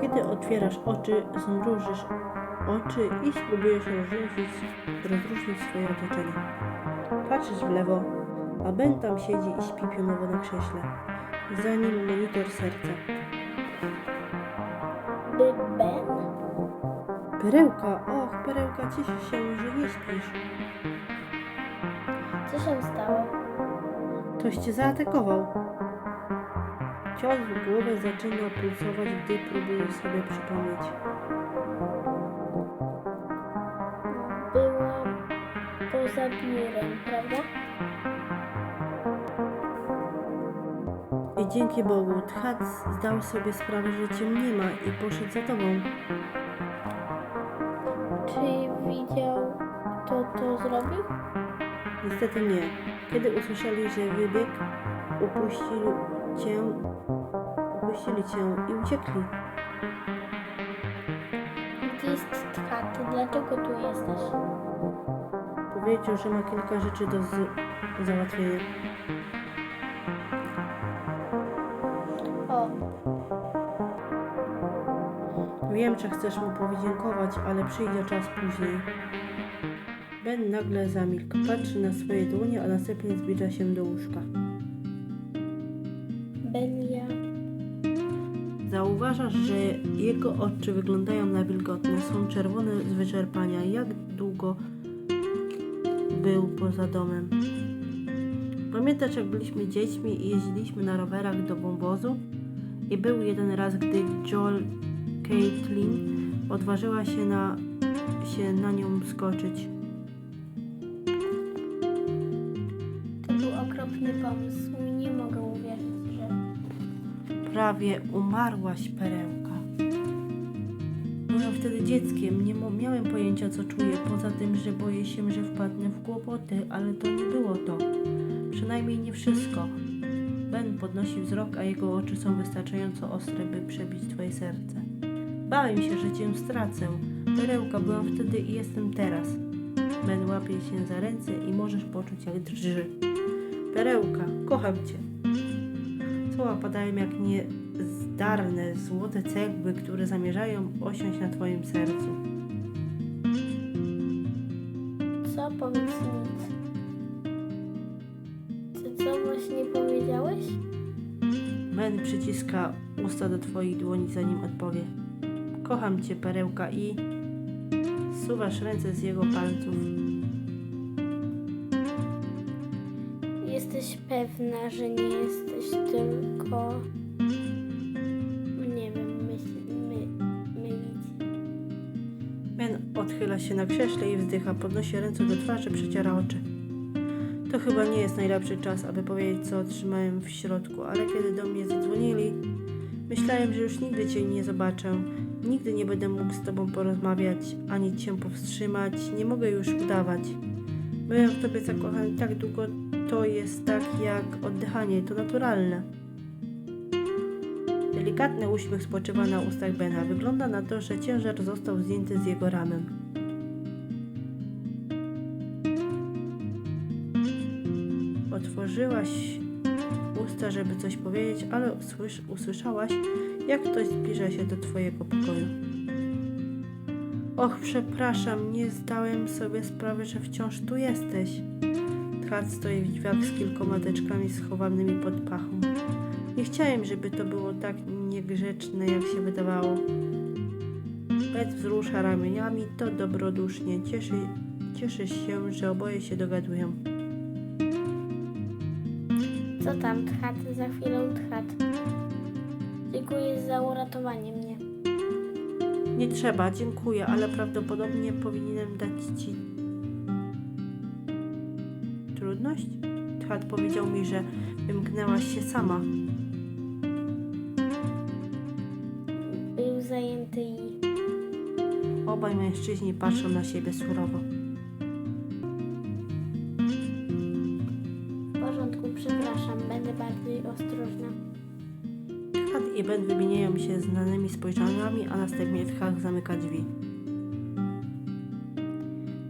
Kiedy otwierasz oczy, zmrużysz oczy i spróbujesz rozróżnić, rozróżnić swoje otoczenie. Patrzysz w lewo, a Ben tam siedzi i śpi pionowo na krześle. Za nim monitor serca. By Ben? Perełka, och, perełka, cieszę się, że nie śpisz. Co się stało? Ktoś cię zaatakował. Cios w głowę zaczyna pulsować, gdy próbujesz sobie przypomnieć. Byłam poza biurem, prawda? I dzięki Bogu, Tchac zdał sobie sprawę, że cię nie ma i poszedł za tobą. Czy widział, kto to zrobił? Niestety nie. Kiedy usłyszeli, że wybiegł, upuścili cię, upuścili cię i uciekli. Gdzie jest Tchat? Dlaczego tu jesteś? Powiedział, że ma kilka rzeczy do z- załatwienia. O, Wiem, że chcesz mu podziękować, ale przyjdzie czas później. Ben nagle zamilkł, patrzy na swoje dłonie, a następnie zbliża się do łóżka. Belia. Zauważasz, że jego oczy wyglądają na wilgotne, są czerwone z wyczerpania. Jak długo był poza domem? Pamiętasz, jak byliśmy dziećmi i jeździliśmy na rowerach do wąwozu? I był jeden raz, gdy Joel Caitlin odważyła się na, się na nią skoczyć. To był okropny pomysł. Prawie umarłaś, perełka. Byłem wtedy dzieckiem, nie miałem pojęcia, co czuję, poza tym, że boję się, że wpadnę w kłopoty, ale to nie było to. Przynajmniej nie wszystko. Ben podnosi wzrok, a jego oczy są wystarczająco ostre, by przebić twoje serce. Bałem się, że cię stracę. Perełka, byłam wtedy i jestem teraz. Ben łapie się za ręce i możesz poczuć, jak drży. Perełka, kocham cię. Słowa padają jak niezdarne, złote cegły, które zamierzają osiąść na Twoim sercu. Co? Powiedz nic. Ty co właśnie powiedziałeś? Ben przyciska usta do Twoich dłoni, zanim odpowie. Kocham Cię, perełka, i suwasz ręce z jego palców. Jesteś pewna, że nie jesteś tylko... Nie wiem, myśl, my, mylić. Ben odchyla się na krześle i wzdycha, podnosi ręce do twarzy, przeciera oczy. To chyba nie jest najlepszy czas, aby powiedzieć, co otrzymałem w środku, ale kiedy do mnie zadzwonili, myślałem, że już nigdy Cię nie zobaczę. Nigdy nie będę mógł z Tobą porozmawiać, ani Cię powstrzymać. Nie mogę już udawać. Byłem w Tobie zakochany tak długo, to jest tak jak oddychanie, to naturalne. Delikatny uśmiech spoczywa na ustach Bena. Wygląda na to, że ciężar został zdjęty z jego ramion. Otworzyłaś usta, żeby coś powiedzieć, ale usłysz, usłyszałaś, jak ktoś zbliża się do twojego pokoju. Och, przepraszam, nie zdałem sobie sprawy, że wciąż tu jesteś. Tchat stoi w drzwiach z kilkoma teczkami schowanymi pod pachą. Nie chciałem, żeby to było tak niegrzeczne, jak się wydawało. Bet wzrusza ramieniami, to dobrodusznie. Cieszy, cieszy się, że oboje się dogadują. Co tam, Tchat? Za chwilę Tchat. Dziękuję za uratowanie mnie. Nie trzeba, dziękuję, ale prawdopodobnie powinienem dać ci trudność? Tchat powiedział mi, że wymknęłaś się sama. Był zajęty i... Obaj mężczyźni patrzą na siebie surowo. W porządku, przepraszam, będę bardziej ostrożna. Tchat i Ben wymieniają się znanymi spojrzeniami, a następnie Tchat zamyka drzwi.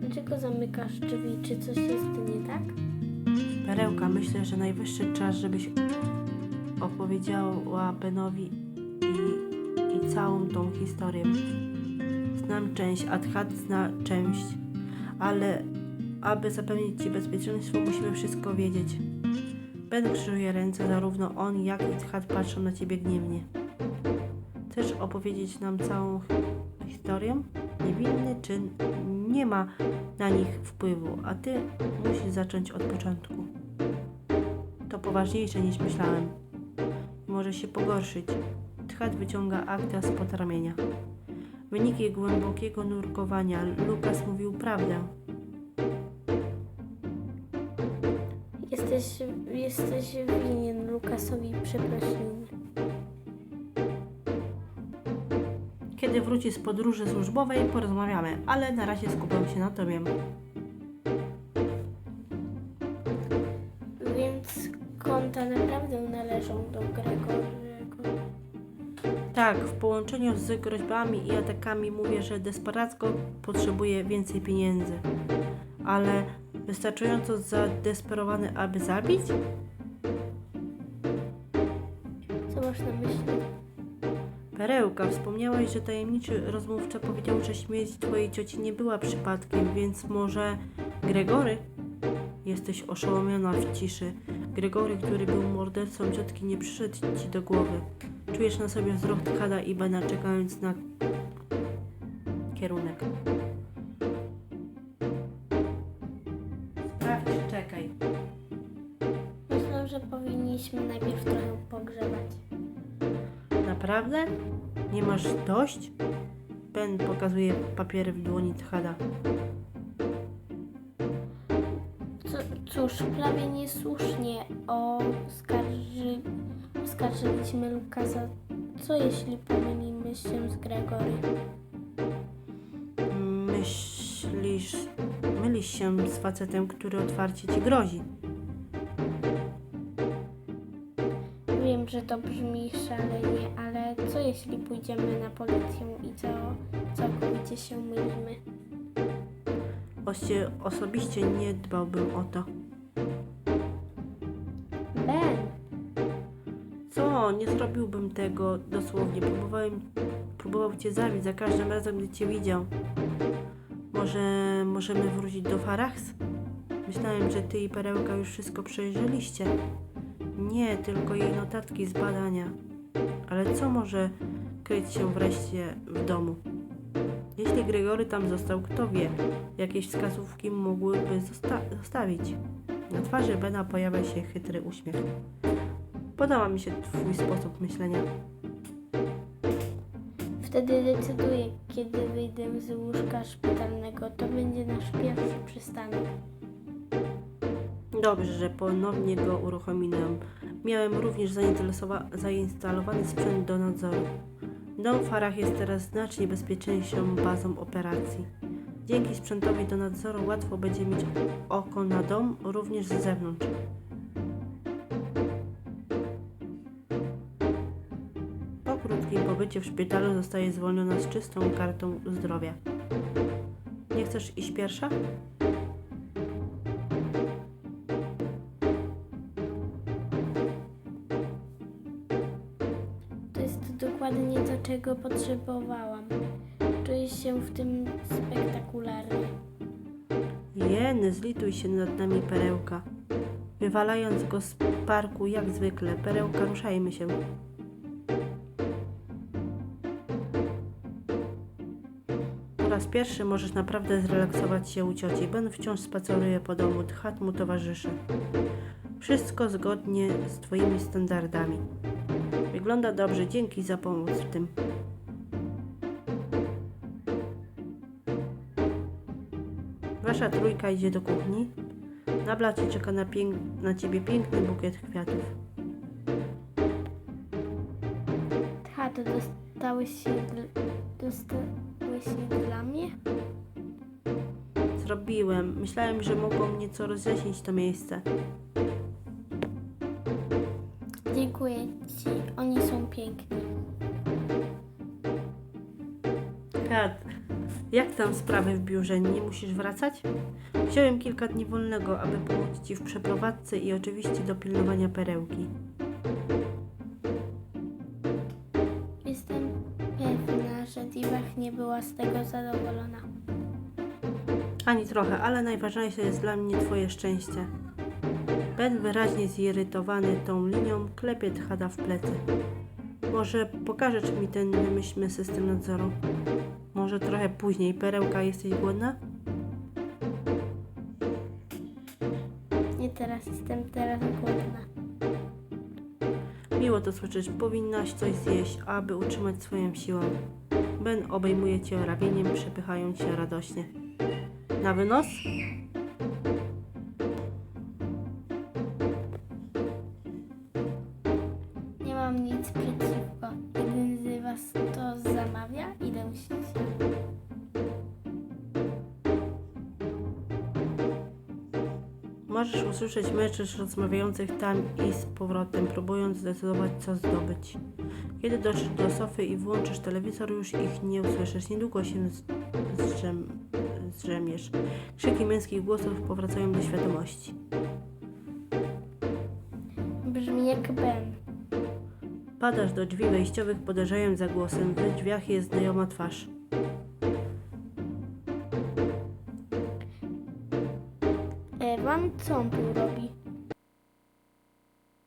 Dlaczego zamykasz drzwi? Czy coś jest nie tak? Perełka, myślę, że najwyższy czas, żebyś opowiedziała Benowi i, i całą tą historię. Znam część, a Tchat zna część, ale aby zapewnić Ci bezpieczeństwo, musimy wszystko wiedzieć. Ben krzyżuje ręce, zarówno on, jak i Tchat patrzą na Ciebie gniewnie. Chcesz opowiedzieć nam całą historię? Niewinny czyn nie ma na nich wpływu, a Ty musisz zacząć od początku. To poważniejsze niż myślałem. Może się pogorszyć. Tchat wyciąga akta spod ramienia. Wyniki głębokiego nurkowania. Lukas mówił prawdę. Jesteś, jesteś winien Lukasowi przeprosiny. Kiedy wróci z podróży służbowej, porozmawiamy, ale na razie skupiam się na tobie. Więc konta naprawdę należą do Gregorego. Tak, w połączeniu z groźbami i atakami mówię, że desperacko potrzebuje więcej pieniędzy. Ale wystarczająco zadesperowany, aby zabić? Perełka, wspomniałaś, że tajemniczy rozmówca powiedział, że śmierć twojej cioci nie była przypadkiem, więc może Gregory? Jesteś oszołomiona w ciszy. Gregory, który był mordercą ciotki, nie przyszedł ci do głowy. Czujesz na sobie wzrok Tkada i Bena, czekając na kierunek. Sprawdź, czekaj. Myślę, że powinniśmy najpierw trochę pogrzebać. Naprawdę? Nie masz dość? Ben pokazuje papiery w dłoni. Co- Cóż, prawie niesłusznie oskarży, oskarżyliśmy Lukasa. Co jeśli pomylimy się z Gregory? Myślisz, mylisz się z facetem, który otwarcie ci grozi. Wiem, że to brzmi szalenie, ale co jeśli pójdziemy na policję i co, całkowicie się mylimy? Oście, osobiście nie dbałbym o to. Ben! Co? Nie zrobiłbym tego dosłownie. Próbowałem, próbował cię zabić za każdym razem, gdy cię widział. Może możemy wrócić do Farax? Myślałem, że ty i Perełka już wszystko przejrzeliście. Nie, tylko jej notatki z badania. Ale co może kryć się wreszcie w domu? Jeśli Gregory tam został, kto wie, jakieś wskazówki mógłby zosta- zostawić. Na twarzy Bena pojawia się chytry uśmiech. Podoba mi się Twój sposób myślenia. Wtedy decyduję, kiedy wyjdę z łóżka szpitalnego. To będzie nasz pierwszy przystanek. Dobrze, że ponownie go uruchomiłem. Miałem również zainstalowany sprzęt do nadzoru. Dom w Farach jest teraz znacznie bezpieczniejszą bazą operacji. Dzięki sprzętowi do nadzoru łatwo będzie mieć oko na dom również z zewnątrz. Po krótkim pobycie w szpitalu zostaje zwolniona z czystą kartą zdrowia. Nie chcesz iść pierwsza? Czego potrzebowałam. Czuję się w tym spektakularnie. Jeny, zlituj się nad nami, perełka. Wywalając go z parku jak zwykle. Perełka, ruszajmy się. Po raz pierwszy możesz naprawdę zrelaksować się u cioci. Ben wciąż spaceruje po domu, Tchat mu towarzyszy. Wszystko zgodnie z twoimi standardami. Wygląda dobrze, dzięki za pomoc w tym. Wasza trójka idzie do kuchni. Na blacie czeka na, na ciebie piękny bukiet kwiatów. Tato, dostałeś się, dostałeś się dla mnie? Zrobiłem. Myślałem, że mogą nieco rozjaśnić to miejsce. Dziękuję ci, oni są piękni. Kat, jak tam sprawy w biurze? Nie musisz wracać? Wziąłem kilka dni wolnego, aby pomóc ci w przeprowadzce i oczywiście do pilnowania perełki. Jestem Diwach nie była z tego zadowolona. Ani trochę, ale najważniejsze jest dla mnie twoje szczęście. Ben wyraźnie zirytowany tą linią klepie Thada w plecy. Może pokażesz mi ten wymyślny system nadzoru? Może trochę później. Perełka, jesteś głodna? Nie teraz, jestem teraz głodna. Miło to słyszeć. Powinnaś coś zjeść, aby utrzymać swoją siłę. Ben obejmuje cię ramieniem, przepychając się radośnie. Na wynos? Możesz usłyszeć mężczyzn rozmawiających tam i z powrotem, próbując zdecydować, co zdobyć. Kiedy dotrzesz do sofy i włączysz telewizor, już ich nie usłyszysz. Niedługo się zdrzem, zdrzemiesz. Krzyki męskich głosów powracają do świadomości. Brzmi jak Ben. Padasz do drzwi wejściowych, podążając za głosem. W drzwiach jest znajoma twarz. Ewan, co on tu robi?